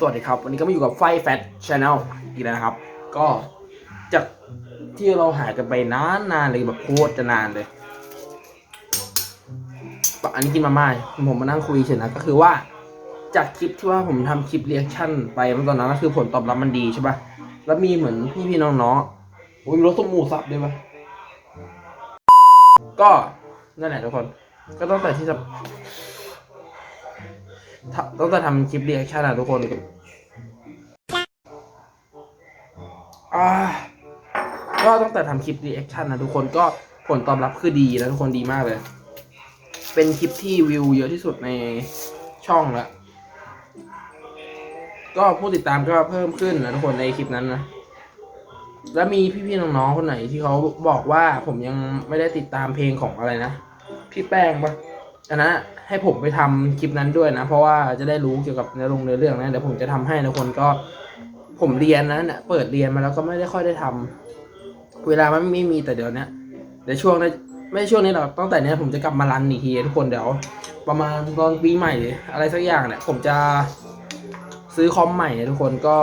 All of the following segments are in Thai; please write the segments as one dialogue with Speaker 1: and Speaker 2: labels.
Speaker 1: สวัสดีครับ วันนี้ก็มาอยู่กับไฟแฟตชาแนลอีกแล้วนะครับ ก็จากที่เราหายกันไปนานนานเลยแบบโคตรจะนานเลยอันนี้กินมาม่าผมมานั่งคุยเฉยนะก็คือว่า จากคลิปที่ว่าผมทำคลิปเรีแอคชั่นไปเมื่อตอนนั้นก็คือผลตอบรับมันดีใช่ปะแล้วมีเหมือนพี่พี่น้องๆโอ้ยมีรถสมหมูสับด้วยปะก็นั่นแหละทุกคน ก็ตั้งแต่ที่จะ ตั้งแต่ทำคลิปรีแอคชั่นอะทุกคนก็ตั้งแต่ทำคลิปรีแอคชั่นนะทุกคนก็ผลตอบรับคือดีนะทุกคนดีมากเลย เป็นคลิปที่วิวเยอะที่สุดในช่องล้วก็ผู้ติดตามก็เพิ่มขึ้นนะทุกคนในคลิปนั้นนะแล้วมีพี่ๆน้องๆคนไหนที่เขาบอกว่าผมยังไม่ได้ติดตามเพลงของอะไรนะ พี่แป้งปะอันนั้น ให้ผมไปทำคลิปนั้นด้วยนะ เพราะว่าจะได้รู้เกี่ยวกับเนื้อลงเนื้อเรื่องนะเดี๋ยวผมจะทำให้นะคนก็ผมเรียนนะเนี่ยเปิดเรียนมาแล้วก็ไม่ได้ค่อยได้ทำเวลามันไม่มีแต่เดี๋ยวนี้เดี๋ยวช่วงนี้ไม่ช่วงนี้หรอกตั้งแต่เนี้ยผมจะกลับมารันอีกทีทุกคนเดี๋ยว ประมาณตอนปีใหม่อะไรสักอย่างเนี่ยผมจะซื้อคอมใหม่ทุกคนก็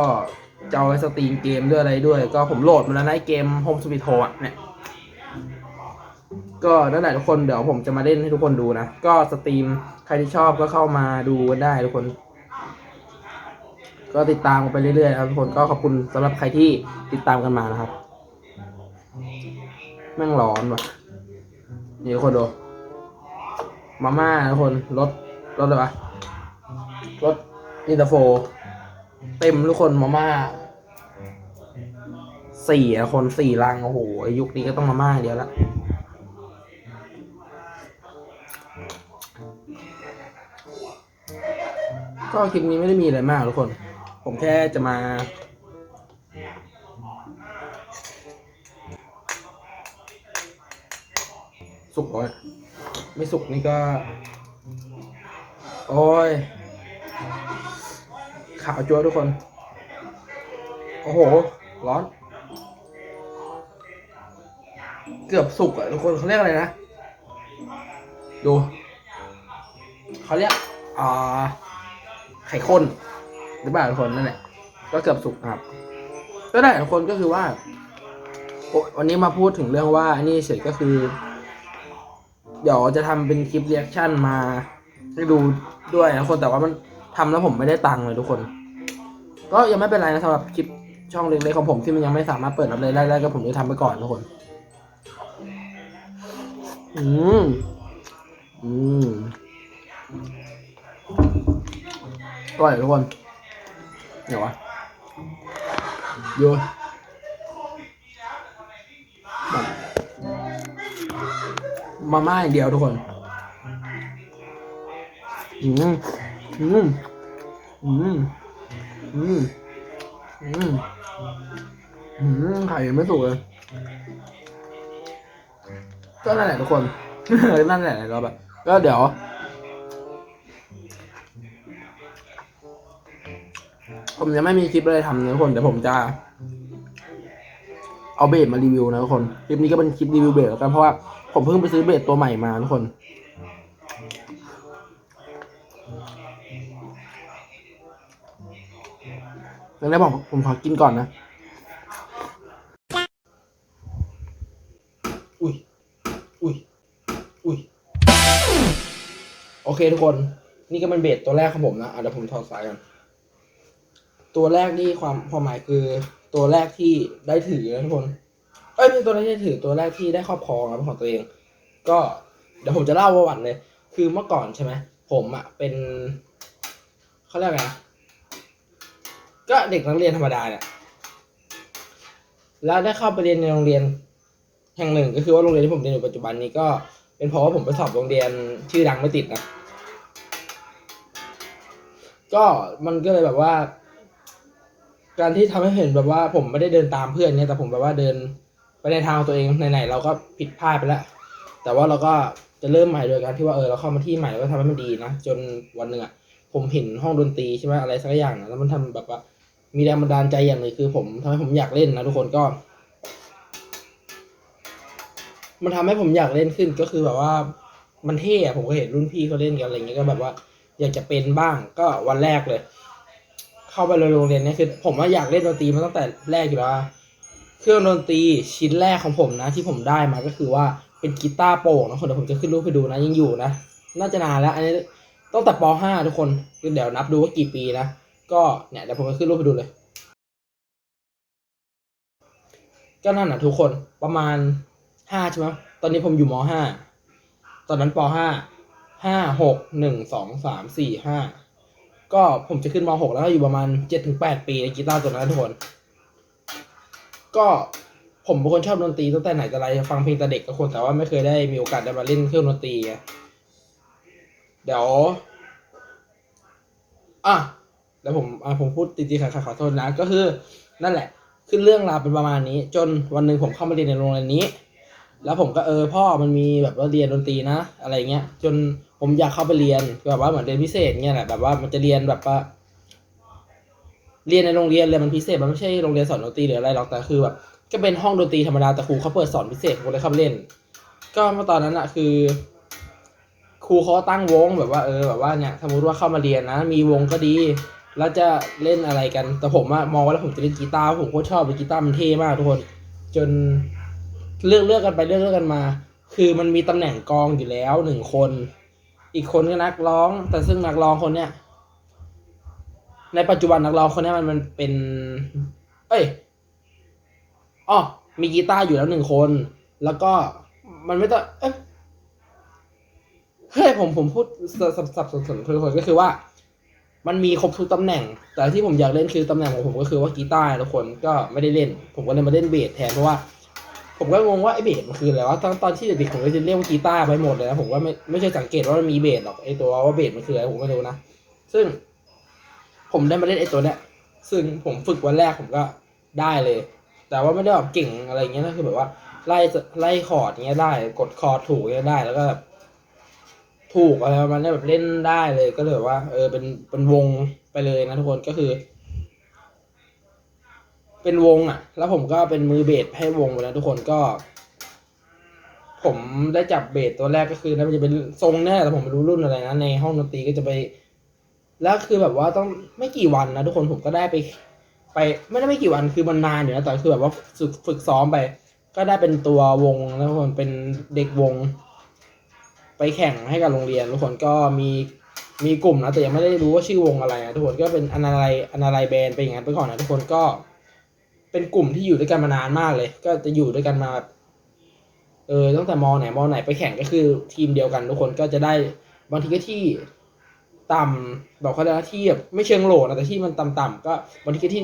Speaker 1: จะเอาไว้สตรีมเกมด้วยอะไรด้วย ก็ผมโหลดมาแล้วนะเกม Home Sweet Home อะเนี่ย ก็นั่นแหละทุกคนเดี๋ยวผมจะมาเล่นให้ทุกคนดูนะ ก็สตรีมใครที่ชอบก็เข้ามาดูกันได้ทุกคน ก็ติดตามกันไปเรื่อยๆครับทุกคนก็ขอบคุณสำหรับใครที่ติดตามกันมานะครับแม่งร้อนว่ะนี่ทุกคนดูมาม่าทุกคนรถรถอะไรวะรถอินเตอร์โฟ เต็มทุกคนมาม่าสี่คนสี่ลังโอ้โหยุคนี้ก็ต้องมาม่าเดียวละ ก็คลิปนี้ไม่ได้มีอะไรมากทุกคน ผมแค่จะมา สุกร้อยไม่สุกนี่ก็ โอ้ยขาวจัวทุกคน โอ้โห ร้อน เกือบสุกอะทุกคนเขาเรียกอะไรนะ ดู เขาเรียก อ่า ไข่ข้นหรือเปล่าทุกคนนั่นแหละก็เกือบสุกครับ ก็ได้ทุกคนก็คือว่าวันนี้มาพูดถึงเรื่องว่าอันนี้เฉยก็คือ เดี๋ยวจะทำเป็นคลิปเรีแอคชั่นมาให้ดูด้วยนะทุกคนแต่ว่ามันทำแล้วผมไม่ได้ตังค์เลยทุกคน ก็ยังไม่เป็นไรนะสำหรับคลิปช่องเล็กๆของผมที่มันยังไม่สามารถเปิดรับเลยได้ก็ผมจะทำไปก่อนทุกคน อืมอืม อร่อยทุกคนเดี๋ยววะโยนแบบมาม่าอย่างเดียวทุกคน อืม อืม อืม อืม อืม อืม ไข่ยังไม่สุกเลย ก็นั่นแหละทุกคน นั่นแหละเราแบบ ก็เดี๋ยว ผมยังไม่มีคลิปอะไรทำนะทุกคนเดี๋ยวผมจะ เอาเบสมารีวิวนะทุกคนคลิปนี้ก็เป็นคลิปรีวิวเบสแล้วกันเพราะว่าผมเพิ่งไปซื้อเบสตัวใหม่มาทุกคน แล้วได้บอกผมขอกินก่อนนะอุ้ยอุ้ยอุ้ยโอเคทุกคน นี่ก็เป็นเบสตัวแรกของผมนะอะเดี๋ยวผมถอดสายกัน ตัวแรกนี่ความความหมายคือตัวแรกที่ได้ถือนะทุกคนเอ้ยไม่ใช่ตัวแรกที่ถือตัวแรกที่ได้ครอบครองนะเป็นของตัวเอง ก็เดี๋ยวผมจะเล่าประวัติเลย คือเมื่อก่อนใช่ไหมผมอะเป็นเขาเรียกไงก็เด็กนักเรียนธรรมดาเนี่ยแล้วได้เข้าไปเรียนในโรงเรียนแห่งหนึ่ง ก็คือว่าโรงเรียนที่ผมเรียนอยู่ปัจจุบันนี้ก็เป็นเพราะว่าผมไปสอบโรงเรียนชื่อดังไม่ติดนะก็มันก็เลยแบบว่า การที่ทำให้เห็นแบบว่าผมไม่ได้เดินตามเพื่อนเนี่ยแต่ผมแบบว่าเดินไปในทางตัวเองไหนๆเราก็ผิดพลาดไปแล้ว แต่ว่าเราก็จะเริ่มใหม่โดยการที่ว่าเออเราเข้ามาที่ใหม่แล้วก็ทำให้มันดีนะจนวันหนึ่งอะผมเห็นห้องดนตรีใช่ไหมอะไรสักอย่างนะแล้วมันทำแบบว่ามีแรงบันดาลใจอย่างหนึ่งคือผมทำให้ผมอยากเล่นนะทุกคนก็ มันทำให้ผมอยากเล่นขึ้นก็คือแบบว่ามันเท่อะผมก็เห็นรุ่นพี่เขาเล่นกันอะไรเงี้ยก็แบบว่า อยากจะเป็นบ้างก็วันแรกเลย เข้าไปโรงเรียนเนี่ยคือ ผมว่าอยากเล่นดนตรีมาตั้งแต่แรกอยู่แล้วเครื่องดนตรีชิ้นแรกของผมนะ ที่ผมได้มาก็คือว่าเป็นกีตาร์โปร่งนะคนเดี๋ยวผมจะขึ้นรูปให้ดูนะยังอยู่นะน่าจะนานแล้ว อันนี้ตั้งแต่ป .5 ทุกคนคือเดี๋ยวนับดูว่ากี่ปีนะก็เนี่ยเดี๋ยวผมจะขึ้นรูปให้ดูเลยก็นั่นน่ะทุกคนประมาณห้าใช่ไหมตอนนี้ผมอยู่มห้าตอนนั้นปห้าห้าหกหนึ่งสองสามสี่ห้า ก็ผมจะขึ้นมหกแล้วก็อยู่ประมาณเจ็ดถึงแปดปีในกีตาร์ตัวนั้นนะทุกคน ก็ผมเป็นคนชอบดนตรีตั้งแต่ไหนแต่ไรฟังเพลงแต่เด็กก็คนแต่ว่าไม่เคยได้มีโอกาสได้มาเล่นเครื่องดนตรีไงเดี๋ยวอะเดี๋ยวผมอะผมพูดตีๆขาๆขอโทษนะ ก็คือ นั่นแหละคือเรื่องราวเป็นประมาณนี้ จนวันหนึ่งผมเข้ามาเรียนในโรงเรียนนี้ แล้วผมก็เออพ่อมันมีแบบว่าเรียนดนตรีนะ อะไรเงี้ย จน ผมอยากเข้าไปเรียนแบบว่าเหมือนเรียนพิเศษเงี้ยแหละแบบว่ามันจะเรียนแบบว่า เรียนในโรงเรียนเลยมันพิเศษมันไม่ใช่โรงเรียนสอนดนตรีหรืออะไรหรอกแต่คือแบบก็เป็นห้องดนตรีธรรมดาแต่ครูเขาเปิดสอนพิเศษผมเลยเข้าไปเล่น ก็เมื่อตอนนั้นอะคือ ครูเขาตั้งวงแบบว่าเออแบบว่าเนี่ยสมมติว่าเข้ามาเรียนนะ มีวงก็ดี แล้วจะเล่นอะไรกัน แต่ผมอะมองว่าแล้วผมจะเล่นกีตาร์ผมโคตรชอบเลยกีตาร์มันเท่มากทุกคน จนเลือกเลือกกันไปเลือกเลือกกันมา คือมันมีตำแหน่งกองอยู่แล้วหนึ่งคน อีกคนก็นักร้อง แต่ซึ่งนักร้องคนเนี้ยในปัจจุบันนักร้องคนนี้มันมันเป็น เอ้ยอ๋อมีกีตาร์อยู่แล้วหนึ่งคน แล้วก็มันไม่ต้องเอ้ยเฮ้ยผมผมพูดสับสับสับสนๆกคนก็คือว่า มันมีครบทุกตำแหน่ง แต่ที่ผมอยากเล่นคือตำแหน่งของผมก็คือว่ากีตาร์ทุกคนก็ไม่ได้เล่น ผมก็เลยมาเล่นเบสแทนเพราะว่า ผมก็งงว่าไอ้เบสมันคืออะไรวะตอนตอนที่เด็กๆผมก็จะเรียกว่ากีตาร์ไปหมดเลยนะผมก็ไม่ไม่ใช่สังเกตว่ามันมีเบสหรอกไอ้ตัวว่าเบสมันคืออะไรผมไม่รู้นะซึ่ง ผมได้มาเล่นไอ้ตัวเนี้ยซึ่งผมฝึกวันแรกผมก็ได้เลย แต่ว่าไม่ได้แบบเก่งอะไรเงี้ยนะคือแบบว่าไล่ไล่คอร์ดเงี้ยได้ กดคอร์ดถูกเงี้ยได้แล้วก็แบบถูกอะไรประมาณเนี้ยแบบเล่นได้เลยก็เลยแบบว่า เออเป็นเป็นวงไปเลยนะทุกคนก็คือ เป็นวงอะ แล้วผมก็เป็นมือเบสให้วงไปแล้วทุกคนก็ ผมได้จับเบสตัวแรกก็คือน่าจะเป็นทรงแน่แต่ผมไม่รู้รุ่นอะไรนะในห้องดนตรีก็จะไป แล้วคือแบบว่าต้องไม่กี่วันนะทุกคนผมก็ได้ไป ไปไม่ได้ไม่กี่วันคือมันนานอยู่นะแต่คือแบบว่าฝึกฝึกซ้อมไป ก็ได้เป็นตัววงแล้วทุกคนเป็นเด็กวง ไปแข่งให้กับโรงเรียนทุกคนก็มีมีกลุ่มนะแต่ยังไม่ได้รู้ว่าชื่อวงอะไรนะทุกคนก็เป็นอนาลัยอนาลัยแบนด์ไปอย่างนั้นไปก่อนนะทุกคนก็ เป็นกลุ่มที่อยู่ด้วยกันมานานมากเลย ก็จะอยู่ด้วยกันมาแบบเออตั้งแต่มอไหนมอไหนไปแข่งก็คือทีมเดียวกันทุกคนก็จะได้บางทีก็ที่ต่ำแบบเขาเรียกว่าที่แบบไม่เชิงโหลนะแต่ที่มันต่ำๆก็บางทีก็ที่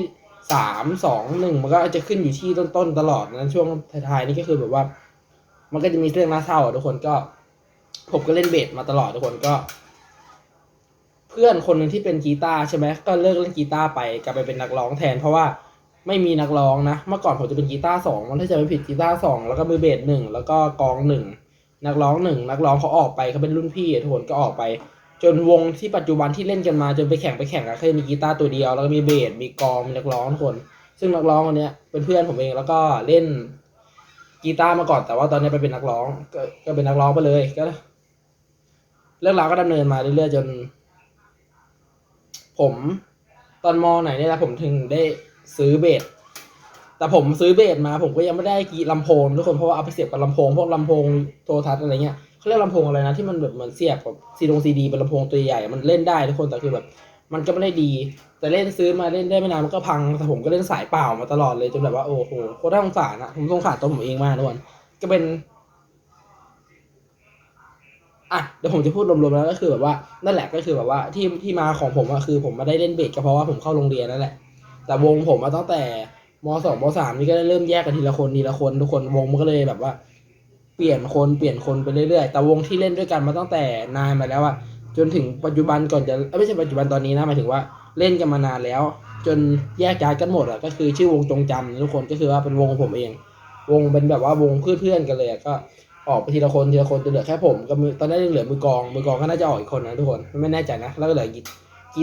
Speaker 1: สามสองหนึ่งมันก็จะขึ้นอยู่ที่ต้นๆตลอดนะช่วงท้ายๆนี่ก็คือแบบว่า มันก็จะมีเรื่องน่าเศร้าทุกคนก็ ผมก็เล่นเบสมาตลอดทุกคนก็ เพื่อนคนหนึ่งที่เป็นกีตาร์ใช่ไหมก็เลิกเล่นกีตาร์ไปกลับไปเป็นนักร้องแทนเพราะว่า ไม่มีนักร้องนะ เมื่อก่อนผมจะเป็นกีตาร์สองมันถ้าจะไม่ผิดกีตาร์สองแล้วก็มือเบสหนึ่งแล้วก็กองหนึ่งนักร้องหนึ่งนักร้องเขาออกไปเขาเป็นรุ่นพี่ทุกคนก็ออกไป จนวงที่ปัจจุบันที่เล่นกันมาจนไปแข่งไปแข่งกันแค่มีกีตาร์ตัวเดียวแล้วก็มีเบสมีกองมีนักร้องทุกคน ซึ่งนักร้องคนเนี้ยเป็นเพื่อนผมเองแล้วก็เล่นกีตาร์มาก่อนแต่ว่าตอนนี้ไปเป็นนักร้องก็ก็เป็นนักร้องไปเลยก็เรื่องราวก็ดำเนินมาเรื่อยๆจน ผม ตอนมไหนเนี่ยแหละผมถึงได้ ซื้อเบสแต่ผมซื้อเบสมาผมก็ยังไม่ได้กีลำโพงทุกคนเพราะว่าเอาไปเสียบกับลำโพงพวกลำโพงโทรทัศน์อะไรเงี้ยเขาเรียกลำโพงอะไรนะที่มันแบบเหมือนเสียบกับซีดงซีดีเป็นลำโพงตัวใหญ่มันเล่นได้ทุกคนแต่คือแบบ มันก็ไม่ได้ดี แต่เล่นซื้อมาเล่นได้ไม่นานมันก็พังแต่ผมก็เล่นสายเปล่ามาตลอดเลยจนแบบว่าโอ้โหโคตรน่าสงสารอะผมสงสารตัวผมเองมากทุกคนก็เป็นอะเดี๋ยวผมจะพูดรวมๆแล้วก็คือแบบว่านั่นแหละก็คือแบบว่าที่ที่มาของผมอะคือผมมาได้เล่นเบสก็เพราะว่าผมเข้าโรงเรียนนั่นแหละ แต่วงผมมาตั้งแต่มสองมสามนี่ก็ได้เริ่มแยกกันทีละคนทีละคนทุกคนวงมันก็เลยแบบว่า เปลี่ยนคนเปลี่ยนคนไปเรื่อยๆแต่วงที่เล่นด้วยกันมาตั้งแต่นานมาแล้วอะจนถึงปัจจุบันก่อนจะไม่ใช่ปัจจุบันตอนนี้นะหมายถึงว่าเล่นกันมานานแล้ว จนแยกย้ายกันหมดอะก็คือชื่อวงจงจำทุกคนก็คือว่าเป็นวงของผมเอง วงเป็นแบบว่าวงเพื่อนๆกันเลยอะก็ออกไปทีละคนทีละคนจะเหลือแค่ผมกับมือตอนนั้นยังเหลือมือกองมือกองก็น่าจะออกอีกคนนะทุกคนไม่แน่ใจนะแล้วก็เหลือกี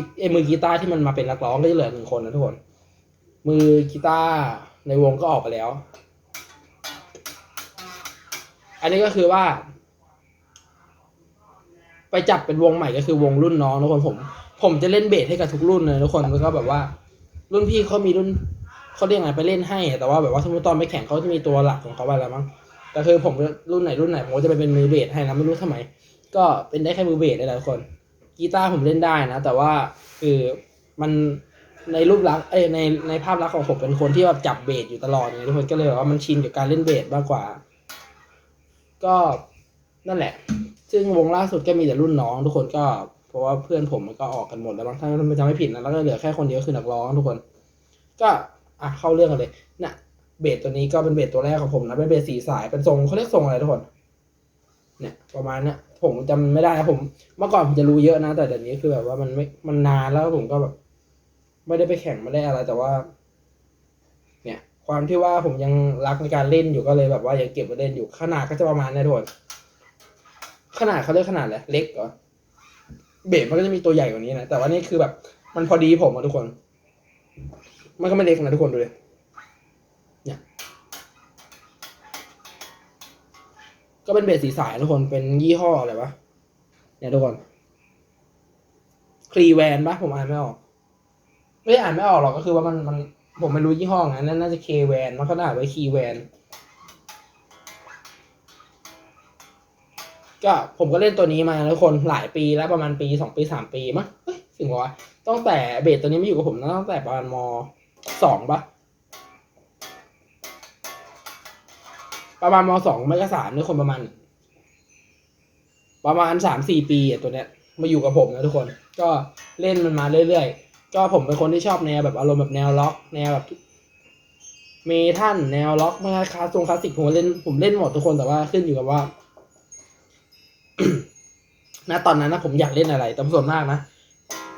Speaker 1: ตเอมือกีตาร์ที่มันมาเป็นนักร้องก็จะเหลือหนึ่งคนนะทุกคน มือกีตาร์ในวงก็ออกไปแล้ว อันนี้ก็คือว่า ไปจับเป็นวงใหม่ก็คือวงรุ่นน้องทุกคนผม ผมจะเล่นเบสให้กับทุกรุ่นเลยทุกคนแล้วก็แบบว่า รุ่นพี่เขามีรุ่นเขาเรียกไงไปเล่นให้ แต่ว่าแบบว่าสมมติตอนไปแข่งเขาจะมีตัวหลักของเขาไปแล้วมั้งแต่คือผมรุ่นไหนรุ่นไหนผมก็จะไปเป็นมือเบสให้นะไม่รู้ทำไม ก็เป็นได้แค่มือเบสได้แหละทุกคนกีตาร์ผมเล่นได้นะ แต่ว่าคือมัน ในรูปลักษณ์เอ้ยในในภาพลักษณ์ของผมเป็นคนที่แบบจับเบสอยู่ตลอดไงทุกคนก็เลยแบบว่ามันชินกับการเล่นเบสมากกว่า ก็นั่นแหละ ซึ่งวงล่าสุดก็มีแต่รุ่นน้อง ทุกคนก็เพราะว่าเพื่อนผมมันก็ออกกันหมดแล้วบางท่านไม่จำไม่ผิดนะแล้วก็เหลือแค่คนเดียวคือนักร้องทุกคน ก็อะเข้าเรื่องกันเลยน่ะเบสตัวนี้ก็เป็นเบสตัวแรกของผมนะเป็นเบสสีสายเป็นทรงเขาเรียกทรงอะไรทุกคน เนี่ย ประมาณเนี้ยผมจำไม่ได้นะผม เมื่อก่อนผมจะรู้เยอะนะ แต่เดี๋ยวนี้คือแบบว่ามันไม่มันนานแล้วผมก็แบบ ไม่ได้ไปแข่งไม่ได้อะไร แต่ว่า เนี่ย ความที่ว่าผมยังรักในการเล่นอยู่ก็เลยแบบว่ายังเก็บไว้เล่นอยู่ขนาดก็จะประมาณนี้ทุกคนขนาดเขาเรียกขนาดอะไรเล็กเหรอเบสมันก็จะมีตัวใหญ่กว่านี้นะแต่ว่านี่คือแบบ มันพอดีผมอะทุกคน มันก็ไม่เล็กนะทุกคนดูเลยเนี่ยก็เป็นเบสสีสายทุกคนเป็นยี่ห้ออะไรวะเนี่ยทุกคนคลีแวนปะผมอ่านไม่ออก ไม่ได้อ่านไม่ออกหรอกก็คือว่ามันมันผมไม่รู้ยี่ห้องนั่นน่าจะเคแวนมันก็น่าไว้คีแวนก็ผมก็เล่นตัวนี้มานะทุกคนหลายปีแล้วประมาณปีสองปีสามปีมั้งเฮ้ยถึงวะตั้งแต่เบสตัวนี้ไม่อยู่กับผมตั้งแต่ประมาณมสองปะประมาณมสองไม่ก็สามนี่คนประมาณ ประมาณสามสี่ปีอะตัวเนี้ยมาอยู่กับผมนะทุกคน ก็เล่นมันมาเรื่อยๆ ก็ผมเป็นคนที่ชอบแนวแบบอารมณ์แบบแนวล็อก แนวแบบเมทัลแนวล็อกไม่คลาสทรงคลาสสิกผมเล่นผมเล่นหมดทุกคนแต่ว่าขึ้นอยู่กับว่าณตอนนั้นนะผมอยากเล่นอะไรแต่ส่วนมากนะ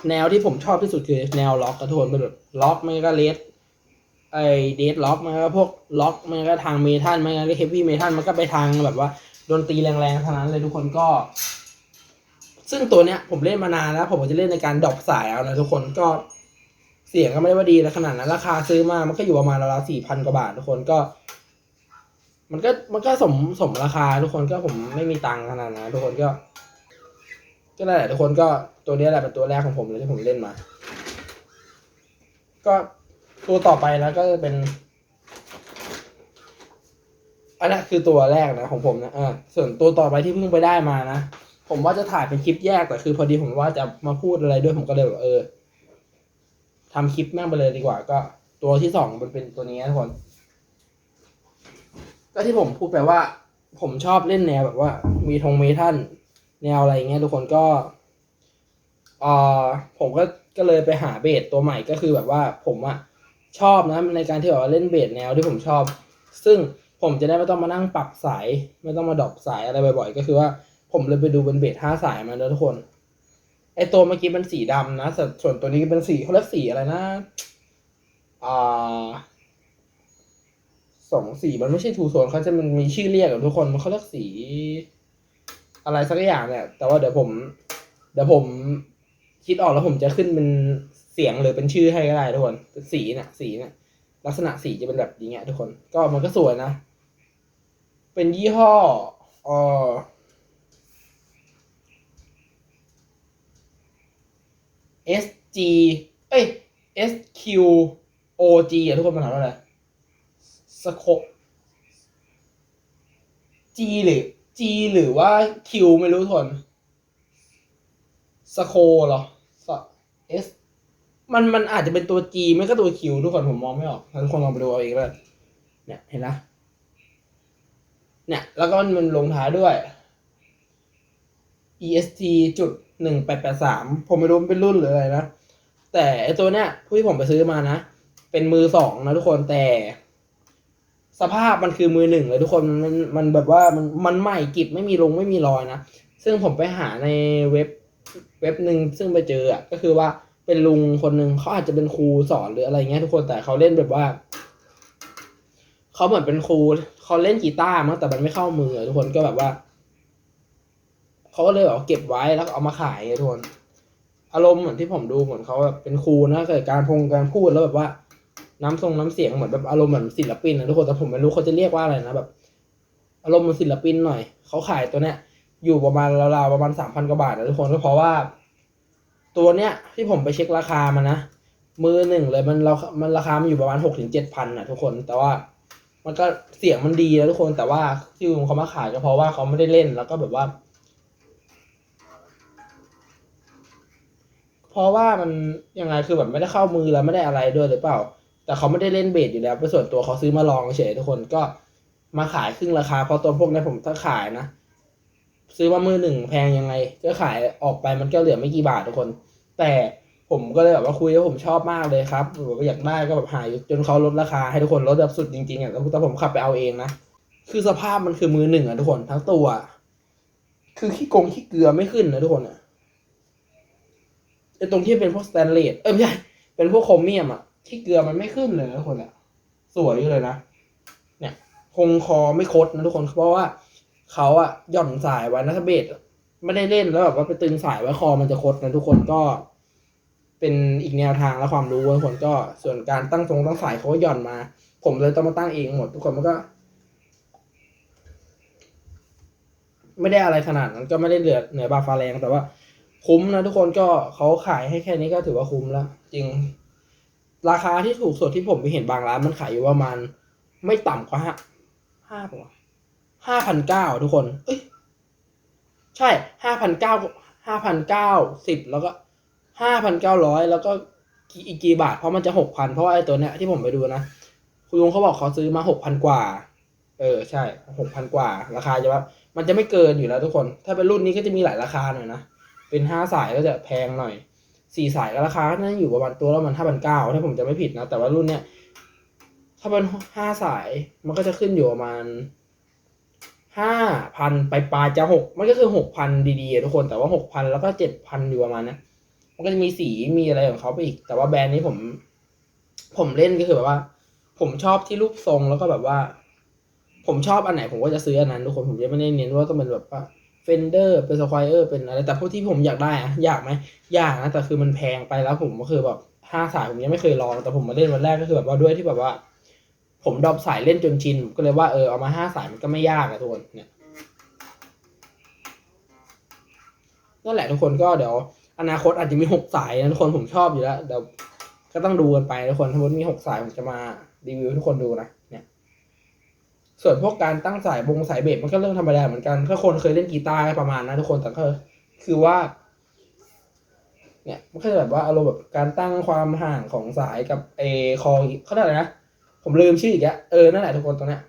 Speaker 1: แนวที่ผมชอบที่สุดคือแนวล็อกกระโทนเป็นแบบล็อกไม่ก็เลสไอเดดล็อกมันก็พวกล็อกมันก็ทางเมทัลมันก็เฮฟวี่เมทัลมันก็ไปทางแบบว่าดนตรีแรงๆทั้งนั้นเลยทุกคนก็ ซึ่งตัวเนี้ยผมเล่นมานานแล้ว ผมจะเล่นในการดรอปสายเอานะทุกคนก็เสียงก็ไม่ได้ว่าดีแล้วขนาดนั้น ราคาซื้อมามันก็อยู่ประมาณราวๆสี่พันกว่าบาททุกคนก็ มันก็มันก็สมสมราคาทุกคนก็ผมไม่มีตังค์ขนาดนั้นทุกคนก็ก็นั่นแหละทุกคนก็ตัวนี้แหละเป็นตัวแรกของผมเลยที่ผมเล่นมา ก็ตัวต่อไปแล้วก็จะเป็นอันนั้นคือตัวแรกนะของผมนะอ่าส่วนตัวต่อไปที่เพิ่งไปได้มานะ ผมว่าจะถ่ายเป็นคลิปแยกแต่คือ พอดีผมว่าจะมาพูดอะไรด้วยผมก็เลยแบบเออทำคลิปแม่งไปเลยดีกว่า ก็ ตัวที่สองมันเป็นตัวนี้ทุกคน ก็ที่ผมพูดไปว่า ผมชอบเล่นแนวแบบว่า มีทงเมทัลแนวอะไรเงี้ยทุกคนก็เออผมก็ก็เลยไปหาเบสตัวใหม่ก็คือแบบว่าผมอะชอบนะในการที่แบบว่าเล่นเบสแนวที่ผมชอบ ซึ่งผมจะได้ไม่ต้องมานั่งปรับสาย ไม่ต้องมาดรอปสายอะไรบ่อยๆ ก็คือว่า ผมเลยไปดูเป็นเบสห้าสายมาแล้วทุกคน ไอตัวเมื่อกี้เป็นสีดำนะ ส่วนตัวนี้เป็นสีเขาเรียกสีอะไรนะ อ่าสองสีมันไม่ใช่ทูโซนเขาจะมันมีชื่อเรียกกับทุกคนมันเขาเรียกสี อะไรสักอย่างเนี่ย แต่ว่าเดี๋ยวผม เดี๋ยวผมคิดออกแล้วผมจะขึ้นเป็นเสียงหรือเป็นชื่อให้ก็ได้ทุกคนสีเนี่ยสีเนี่ยลักษณะสีจะเป็นแบบนี้เงี้ยทุกคน ก็มันก็สวยนะ เป็นยี่ห้อเอ่อ S G เอ้ย S Q O G อะทุกคนมันถามว่าอะไรสโค G หรือ G หรือว่า Q ไม่รู้ทุกคนสโคเหรอส S มันมันอาจจะเป็นตัว G ไม่ก็ตัว Q ทุกคนผมมองไม่ออกทุกคนลองไปดูเอาเองเลยเนี่ยเห็นนะเนี่ย แล้วก็มันมันลงท้ายด้วย EST จุด หนึ่งแปดแปดสามผมไม่รู้มันเป็นรุ่นหรืออะไรนะ แต่ไอตัวเนี้ยผู้ที่ผมไปซื้อมานะ เป็นมือสองนะทุกคนแต่ สภาพมันคือมือหนึ่งเลยทุกคนมันมันแบบว่ามันมันใหม่กิบไม่มีลงไม่มีรอยนะ ซึ่งผมไปหาในเว็บเว็บหนึ่งซึ่งไปเจออะก็คือว่าเป็นลุงคนหนึ่งเขาอาจจะเป็นครูสอนหรืออะไรเงี้ยทุกคนแต่เขาเล่นแบบว่าเขาเหมือนเป็นครูเขาเล่นกีตาร์มั้งแต่มันไม่เข้ามือทุกคนก็แบบว่า เขาก็เลยแบบเก็บไว้แล้วเอามาขายทุกคนอารมณ์เหมือนที่ผมดูเหมือนเขาแบบเป็นครูนะเกิดการพงการพูดแล้วแบบว่า น้ำทรงน้ำเสียงเหมือนแบบอารมณ์เหมือนศิลปินนะทุกคนแต่ผมไม่รู้เขาจะเรียกว่าอะไรนะแบบ อารมณ์เหมือนศิลปินหน่อยเขาขายตัวเนี้ย อยู่ประมาณราวๆประมาณสามพันกว่าบาทนะทุกคนก็เพราะว่า ตัวเนี้ยที่ผมไปเช็คราคามานะมือหนึ่งเลยมันเรา มันราคา มันอยู่ประมาณหกถึงเจ็ดพันอะทุกคน แต่ว่า มันก็เสียงมันดีแล้วทุกคน แต่ว่าที่ลุงเขามาขายก็เพราะว่าเขาไม่ได้เล่น แล้วก็แบบว่า เพราะว่ามันยังไงคือแบบไม่ได้เข้ามือแล้วไม่ได้อะไรด้วยหรือเปล่า แต่เขาไม่ได้เล่นเบสอยู่แล้วเป็นส่วนตัวเขาซื้อมาลองเฉยทุกคนก็มาขายครึ่งราคาเพราะตัวพวกนี้ผมถ้าขายนะ ซื้อมามือหนึ่งแพงยังไงก็ขายออกไปมันก็เหลือไม่กี่บาททุกคน แต่ผมก็เลยแบบว่าคุยแล้วผมชอบมากเลยครับแบบว่าอยากได้ก็แบบหายจนเขาลดราคาให้ทุกคนลดแบบสุดจริงๆอะแล้วแต่ผมขับไปเอาเองนะคือสภาพมันคือมือหนึ่งอะทุกคนทั้งตัว คือขี้กงขี้เกลือไม่ขึ้นนะทุกคนอะ ตรงที่เป็นพวกสแตนเลสเออไม่ใช่เป็นพวกโครเมียมอะขี้เกลือมันไม่ขึ้นเลยนะทุกคนอะสวยอยู่เลยนะเนี่ยคงคอไม่คดนะทุกคนเพราะว่าเขาอะหย่อนสายไว้นะถ้าเบสไม่ได้เล่นแล้วแบบว่าไปตึงสายไว้คอมันจะคดนะทุกคนก็ เป็นอีกแนวทางและความรู้ทุกคนก็ส่วนการตั้งทรงตั้งสายเขาก็หย่อนมา ผมเลยต้องมาตั้งเองหมด ทุกคนมันก็ ไม่ได้อะไรขนาดนั้นก็ไม่ได้เหลือเหนือบาฟ้าแรงแต่ว่า คุ้มนะทุกคนก็เขาขายให้แค่นี้ก็ถือว่าคุ้มแล้ว จริง ราคาที่ถูกสุดที่ผมไปเห็นบางร้านมันขายอยู่ประมาณไม่ต่ำกว่าห้าห้าปะห้าพันเก้าทุกคน เอ้ยใช่ห้าพันเก้าห้าพันเก้าสิบแล้วก็ห้าพันเก้าร้อยแล้วก็กี่อีกกี่บาท เพราะมันจะหกพันเพราะว่าไอ้ตัวเนี้ยที่ผมไปดูนะคุณลุงเขาบอกเขาซื้อมาหกพันกว่า เออใช่หกพันกว่า ราคาจะว่ามันจะไม่เกินอยู่แล้วทุกคน ถ้าเป็นรุ่นนี้ก็จะมีหลายราคาหน่อยนะ เป็นห้าสายก็จะแพงหน่อยสี่สายก็ราคาน่าจะอยู่ประมาณตัวละมันห้าพันเก้าถ้าผมจะไม่ผิดนะ แต่ว่ารุ่นเนี้ยถ้าเป็นห้าสายมันก็จะขึ้นอยู่ประมาณห้าพันไปปลายจะหกมันก็คือหกพันดีๆทุกคนแต่ว่าหกพันแล้วก็เจ็ดพันอยู่ประมาณนี้มันก็จะมีสีมีอะไรของเขาไปอีก แต่ว่าแบรนด์นี้ผม ผมเล่นก็คือแบบว่า ผมชอบที่รูปทรงแล้วก็แบบว่า ผมชอบอันไหนผมก็จะซื้ออันนั้นทุกคนผมจะไม่ได้เน้นว่าต้องเป็นแบบว่า เฟนเดอร์เป็นสควอเออร์เป็นอะไร แต่พวกที่ผมอยากได้อะอยากไหมอยากนะ แต่คือมันแพงไปแล้วผมก็คือแบบห้าสายผมยังไม่เคยลอง แต่ผมมาเล่นวันแรกก็คือแบบว่าด้วยที่แบบว่า ผมดรอปสายเล่นจนชินก็เลยว่าเออเอามาห้าสายมันก็ไม่ยากอะทุกคนเนี่ยนั่นแหละทุกคนก็เดี๋ยว อนาคตอาจจะมีหกสายนะทุกคนผมชอบอยู่แล้วเดี๋ยวก็ต้องดูกันไปทุกคนถ้ามมติมีหกสายผมจะมารีวิวทุกคนดูนะ ส่วนพวกการตั้งสายบงสายเบสมันก็เรื่องธรรมดาเหมือนกันถ้าคนเคยเล่นกีตาร์ประมาณนั้นทุกคนแต่ก็คือว่า เนี่ยมันก็จะแบบว่าอารมณ์แบบการตั้งความห่างของสายกับเอคอเขาเรียกอะไรนะผมลืมชื่ออีกแล้วเออนั่นแหละทุกคนตรงเนี้ย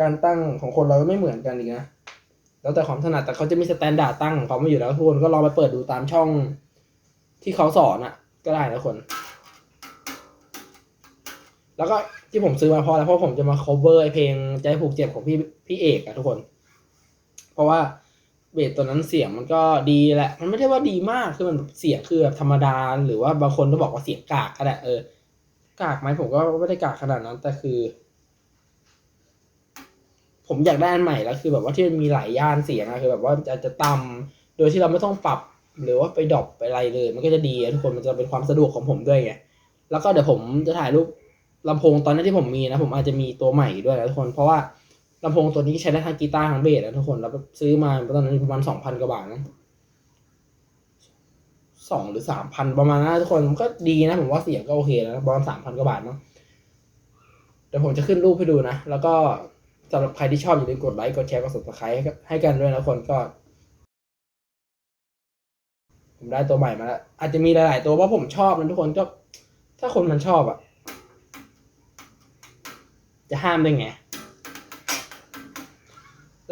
Speaker 1: การตั้งของคนเราไม่เหมือนกันอีกนะแล้วแต่ความถนัดแต่เขาจะมีสแตนดาร์ดตั้งของเขามาอยู่แล้วทุกคนก็ลองไปเปิดดูตามช่องที่เขาสอนอะก็ได้นะทุกคน แล้วก็ ที่ผมซื้อมาเพราะอะไรเพราะผมจะมา cover เพลงใจผูกเจ็บของพี่พี่เอกอะทุกคน เพราะว่าเบสตัวนั้นเสียงมันก็ดีแหละ มันไม่ได้ว่าดีมากคือมันเสียงคือแบบธรรมดา หรือว่าบางคนก็บอกว่าเสียงกากก็ได้เออ กากไหมผมก็ไม่ได้กากขนาดนั้นแต่คือ ผมอยากได้อันใหม่แล้วคือ แบบว่าที่มันมีหลายย่านเสียงอะคือ แบบว่าจะจะต่ำโดยที่เราไม่ต้องปรับหรือว่าไปดรอปไปอะไรเลย มันก็จะดีอะทุกคนมันจะเป็นความสะดวกของผมด้วยไงแล้วก็เดี๋ยวผมจะถ่ายรูป ลำโพงตอนนี้ที่ผมมีนะ ผมอาจจะมีตัวใหม่ด้วยนะทุกคน เพราะว่าลำโพงตัวนี้ใช้ได้ทั้งกีตาร์ทั้งเบสนะทุกคนแล้วซื้อมาตอนนั้นประมาณสองพันกว่าบาทนะสองหรือสามพันประมาณนั้นนะทุกคนมันก็ดีนะ ผมว่าเสียงก็โอเคนะประมาณสามพันกว่าบาทเนาะเดี๋ยวผมจะขึ้นรูปให้ดูนะ แล้วก็สำหรับใครที่ชอบอย่าลืมกดไลค์กดแชร์กด subscribe ให้กันให้กันด้วยนะทุกคนก็ ผมได้ตัวใหม่มาแล้วอาจจะมีหลาย ๆ ตัวเพราะผมชอบนะทุกคนก็ถ้าคนมันชอบอะ จะห้ามได้ไง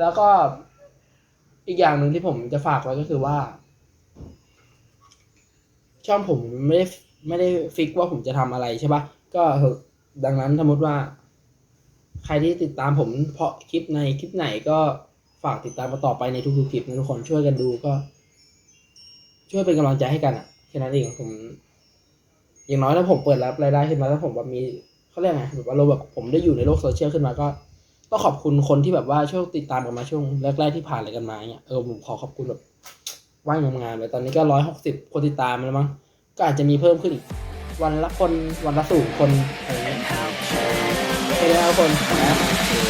Speaker 1: แล้วก็อีกอย่างหนึ่งที่ผมจะฝากไว้ก็คือว่า ช่องผมไม่ได้ไม่ได้ฟิกว่าผมจะทำอะไรใช่ปะก็ดังนั้นสมมติว่า ใครที่ติดตามผมเพราะคลิปในคลิปไหนก็ฝากติดตามมาต่อไปในทุกๆคลิปนะทุกคนช่วยกันดูก็ ช่วยเป็นกำลังใจให้กันอะแค่นั้นเองผม อย่างน้อยถ้าผมเปิดรับรายได้ขึ้นมาถ้าผมแบบมี เขาเรียกไงแบบว่าเราแบบผมได้อยู่ในโลกโซเชียลขึ้นมาก็ก็ขอบคุณคนที่แบบว่าช่วยติดตามกันมาช่วงแรกๆที่ผ่านอะไรกันมาเนี่ยเออผมขอขอบคุณแบบว่างงานๆเลยตอนนี้ก็ร้อยหกสิบคนติดตามแล้วมั้งก็อาจจะมีเพิ่มขึ้นอีก วันละคนวันละสูงคนอะไรเงี้ยโอเคแล้วทุกคนนะ